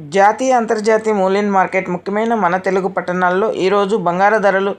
జాతీయ అంతర్జాతీయ మూల్యం మార్కెట్ ముఖ్యమైన మన తెలుగు పట్టణాల్లో ఈరోజు బంగారు ధరలు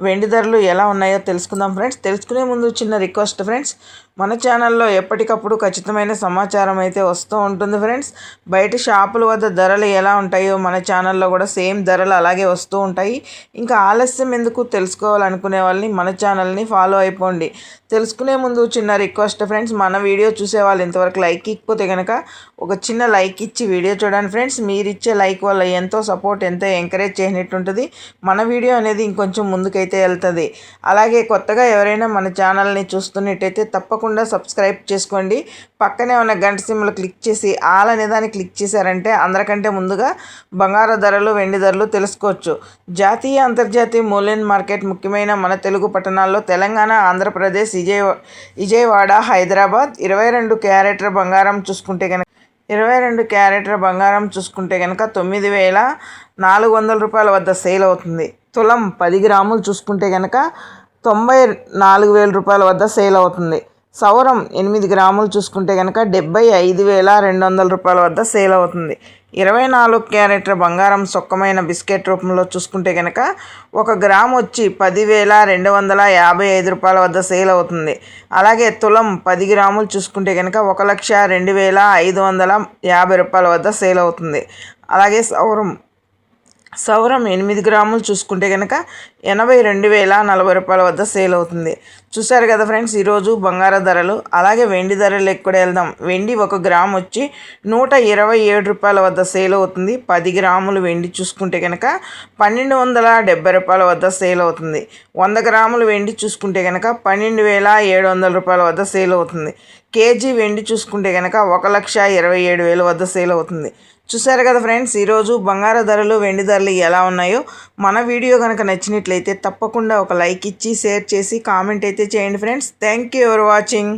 వెండి ధరలు ఎలా ఉన్నాయో తెలుసుకుందాం ఫ్రెండ్స్. తెలుసుకునే ముందు చిన్న రిక్వెస్ట్ ఫ్రెండ్స్. మన ఛానల్లో ఎప్పటికప్పుడు ఖచ్చితమైన సమాచారం అయితే వస్తూ ఉంటుంది ఫ్రెండ్స్. బయట షాపుల వద్ద ధరలు ఎలా ఉంటాయో మన ఛానల్లో కూడా సేమ్ ధరలు అలాగే వస్తూ ఉంటాయి. ఇంకా ఆలస్యం ఎందుకు తెలుసుకోవాలనుకునే వాళ్ళని మన ఛానల్ని ఫాలో అయిపోండి. తెలుసుకునే ముందు చిన్న రిక్వెస్ట్ ఫ్రెండ్స్. మన వీడియో చూసే వాళ్ళు ఇంతవరకు లైక్ ఇకపోతే కనుక ఒక చిన్న లైక్ ఇచ్చి వీడియో చూడండి ఫ్రెండ్స్. మీరు ఇచ్చే లైక్ వల్ల ఎంతో సపోర్ట్ ఎంతో ఎంకరేజ్ చేసినట్టు ఉంటుంది మన వీడియో అనేది ఇంకొంచెం ముందుకైతే వెళ్తుంది. అలాగే కొత్తగా ఎవరైనా మన ఛానల్ని చూస్తున్నట్టయితే తప్పకుండా సబ్స్క్రైబ్ చేసుకోండి. పక్కనే ఉన్న గంట సిమ్లు క్లిక్ చేసి ఆల్ అనే దాన్ని క్లిక్ చేశారంటే అందరికంటే ముందుగా బంగారు ధరలు వెండి ధరలు తెలుసుకోవచ్చు. జాతీయ అంతర్జాతీయ మూల్యం మార్కెట్ ముఖ్యమైన మన తెలుగు పట్టణాల్లో తెలంగాణ ఆంధ్రప్రదేశ్ విజయ విజయవాడ హైదరాబాద్ ఇరవై రెండు క్యారెట్ల బంగారం చూసుకుంటే కనుక ఇరవై రెండు క్యారెట్ల బంగారం చూసుకుంటే కనుక తొమ్మిది వేల నాలుగు వందల రూపాయల వద్ద సేల్ అవుతుంది. తులం పది గ్రాములు చూసుకుంటే కనుక తొంభై నాలుగు వేల రూపాయల వద్ద సేల్ అవుతుంది. సౌరం ఎనిమిది గ్రాములు చూసుకుంటే కనుక డెబ్బై ఐదు వేల రెండు వందల రూపాయల వద్ద సేల్ అవుతుంది. ఇరవై నాలుగు క్యారెట్ల బంగారం సొక్కమైన బిస్కెట్ రూపంలో చూసుకుంటే కనుక ఒక గ్రామ్ వచ్చి పదివేల రెండు వందల యాభై ఐదు రూపాయల వద్ద సేల్ అవుతుంది. అలాగే తులం పది గ్రాములు చూసుకుంటే కనుక ఒక లక్ష రెండు వేల ఐదు వందల యాభై రూపాయల వద్ద సేల్ అవుతుంది. అలాగే సౌరం సౌరం ఎనిమిది గ్రాములు చూసుకుంటే కనుక ఎనభై రెండు వేల నలభై రూపాయల వద్ద సేల్ అవుతుంది. చూసారు కదా ఫ్రెండ్స్ ఈరోజు బంగారు ధరలు అలాగే వెండి ధరలు ఎక్కువ వెళ్దాం. వెండి ఒక గ్రామ్ వచ్చి నూట ఇరవై ఏడు రూపాయల వద్ద సేల్ అవుతుంది. పది గ్రాములు వెండి చూసుకుంటే కనుక పన్నెండు వందల డెబ్బై రూపాయల వద్ద సేల్ అవుతుంది. వంద గ్రాములు వెండి చూసుకుంటే కనుక పన్నెండు వేల ఏడు వందల రూపాయల వద్ద సేల్ అవుతుంది. కేజీ వెండి చూసుకుంటే కనుక ఒక లక్ష ఇరవై ఏడు వేల వద్ద సేల్ అవుతుంది. చూసారు కదా ఫ్రెండ్స్ ఈరోజు బంగారు ధరలు వెండి ధరలు ఎలా ఉన్నాయో? మన వీడియో కనుక నచ్చినట్లయితే తప్పకుండా ఒక లైక్ ఇచ్చి షేర్ చేసి కామెంట్ అయితే చేయండి friends. Thank you for watching.